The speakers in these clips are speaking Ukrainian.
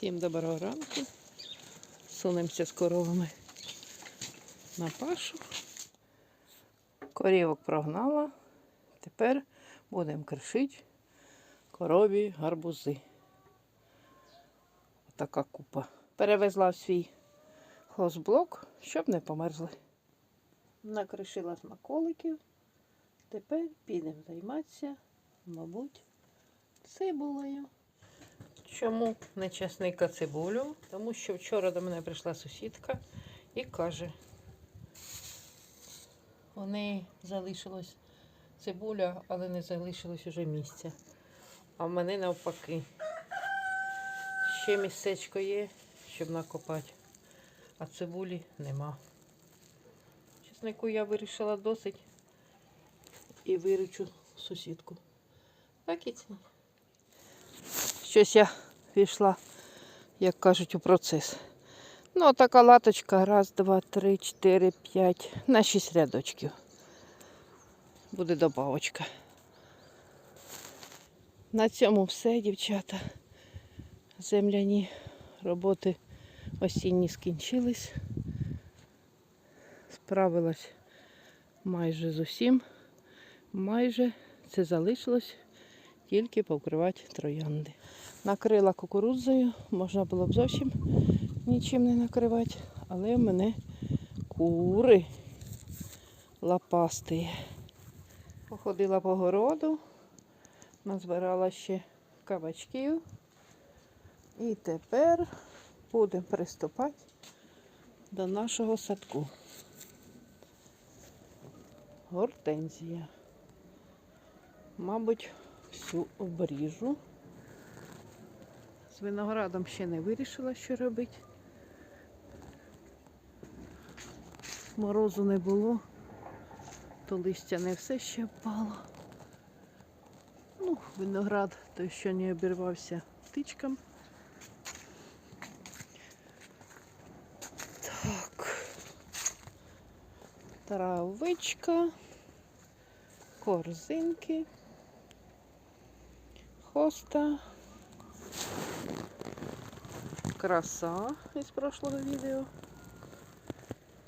Всім доброго ранку. Сунемося з коровами на пашу. Корівок прогнала. Тепер будемо кришити корові гарбузи. Така купа. Перевезла в свій хозблок, щоб не померзли. Накришила смаколиків. Тепер підемо займатися, мабуть, цибулею. Чому не часника цибулю? Тому що вчора до мене прийшла сусідка і каже, у неї залишилось цибуля, але не залишилось уже місця. А в мене навпаки. Ще місцечко є, щоб накопати, а цибулі нема. Чеснику я вирішила досить і виручу сусідку. Так і це. Щось я пішла, як кажуть, у процес. Ну, така латочка. Раз, два, три, чотири, п'ять. На шість рядочків. Буде добавочка. На цьому все, дівчата. Земляні роботи осінні скінчились. Справилась майже з усім. Майже це залишилось тільки повкривати троянди. Накрила кукурудзою, можна було б зовсім нічим не накривати, але в мене кури лапасті. Походила по городу, назбирала ще кабачків. І тепер будемо приступати до нашого садку. Гортензія. Мабуть, всю обріжу. Виноградом ще не вирішила, що робити. Морозу не було, то листя не все ще впало. Ну, виноград той, що не обірвався птичкам. Так. Травичка, корзинки хоста. Краса із прошлого відео.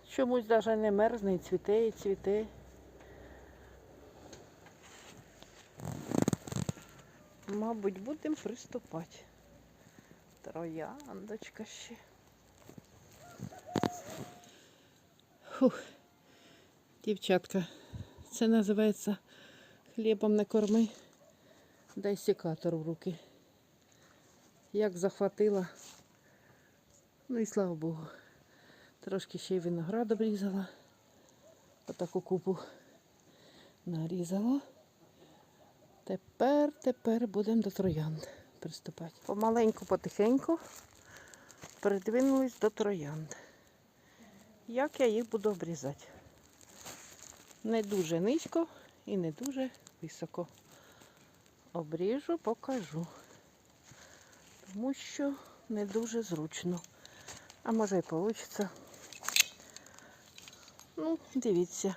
Чомусь навіть не мерзне і цвіте, і цвіте. Мабуть, будемо приступати. Трояндочка ще. Фух. Дівчатка, це називається хлібом не корми. Дай секатор в руки. Як захватила. Ну і слава Богу. Трошки ще й виноград обрізала. Отаку купу нарізала. Тепер, тепер будемо до троянд приступати. Помаленьку, потихеньку придвинулись до троянд. Як я їх буду обрізати? Не дуже низько і не дуже високо обріжу, покажу. Тому що не дуже зручно. А може і вийде. Ну, дивіться.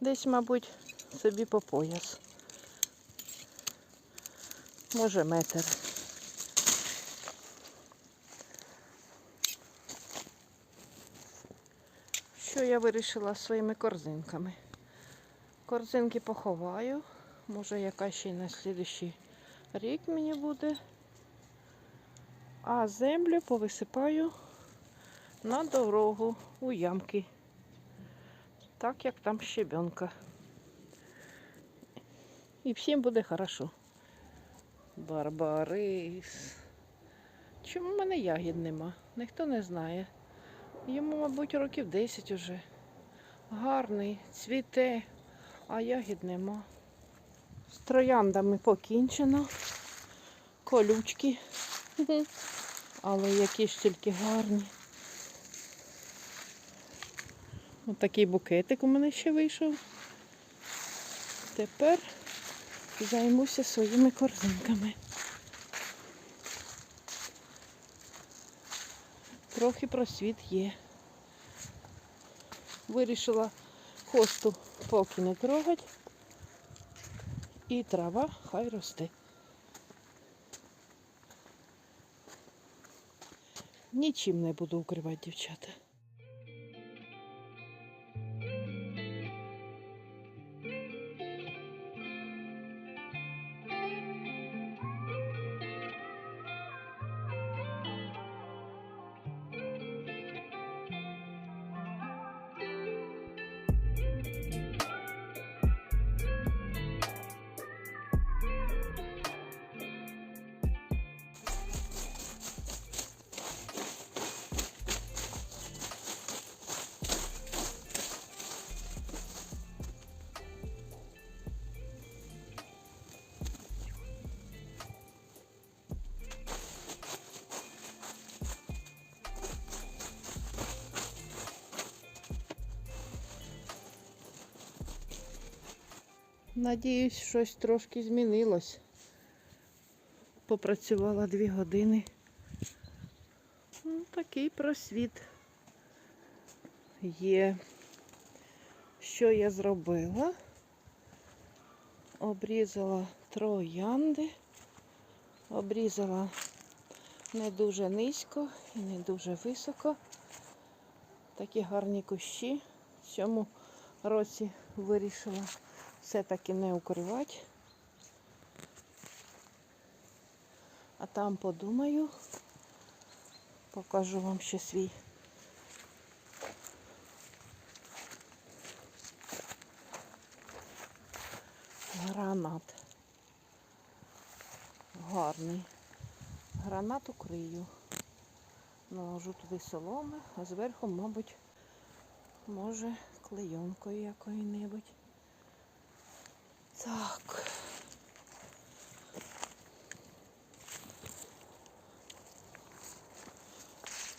Десь, мабуть, собі по пояс. Може метр. Що я вирішила своїми корзинками? Корзинки поховаю. Може, яка ще й на слідущий рік мені буде. А землю повисипаю на дорогу у ямки. Так як там щебенка. І всім буде хорошо. Барбарис. Чому в мене ягід нема? Ніхто не знає. Йому, мабуть, років 10 уже. Гарний, цвіте, а ягід нема. З трояндами покінчено. Колючки. Але які ж тільки гарні. Ось такий букетик у мене ще вийшов. Тепер займуся своїми корзинками. Трохи просвіт є. Вирішила хосту поки не трогати. І трава хай росте. Нічим не буду укривати, дівчата. Надіюсь, щось трошки змінилось. Попрацювала дві години. Ну, такий просвіт є. Що я зробила? Обрізала троянди, обрізала не дуже низько і не дуже високо. Такі гарні кущі. В цьому році вирішила все-таки не укривати. А там подумаю, покажу вам ще свій. Гранат. Гарний. Гранат укрию. Наложу туди соломи, а зверху, мабуть, може клейонкою якою-небудь. Так.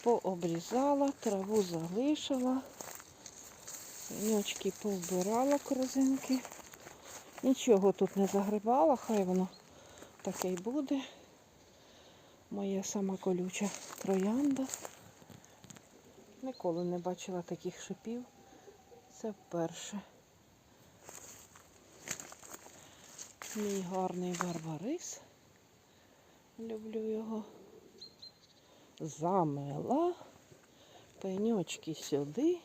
Пообрізала, траву залишила, нючки повбирала корзинки. Нічого тут не загрибала, хай воно таке й буде. Моя сама колюча троянда. Ніколи не бачила таких шипів. Це вперше. Мій гарний барбарис. Люблю його. Замела. Пеньочки сюди.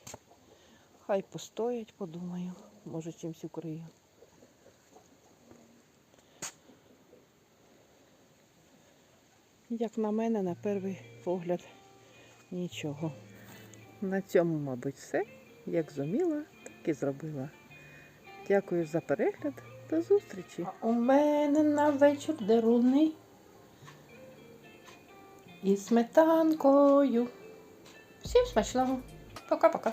Хай постоять, подумаю. Може чимсь укрию. Як на мене, на перший погляд, нічого. На цьому, мабуть, все. Як зуміла, так і зробила. Дякую за перегляд. До зустрічі. У мене на вечір дерунний. І сметанкою. Всім смачного. Пока-пока.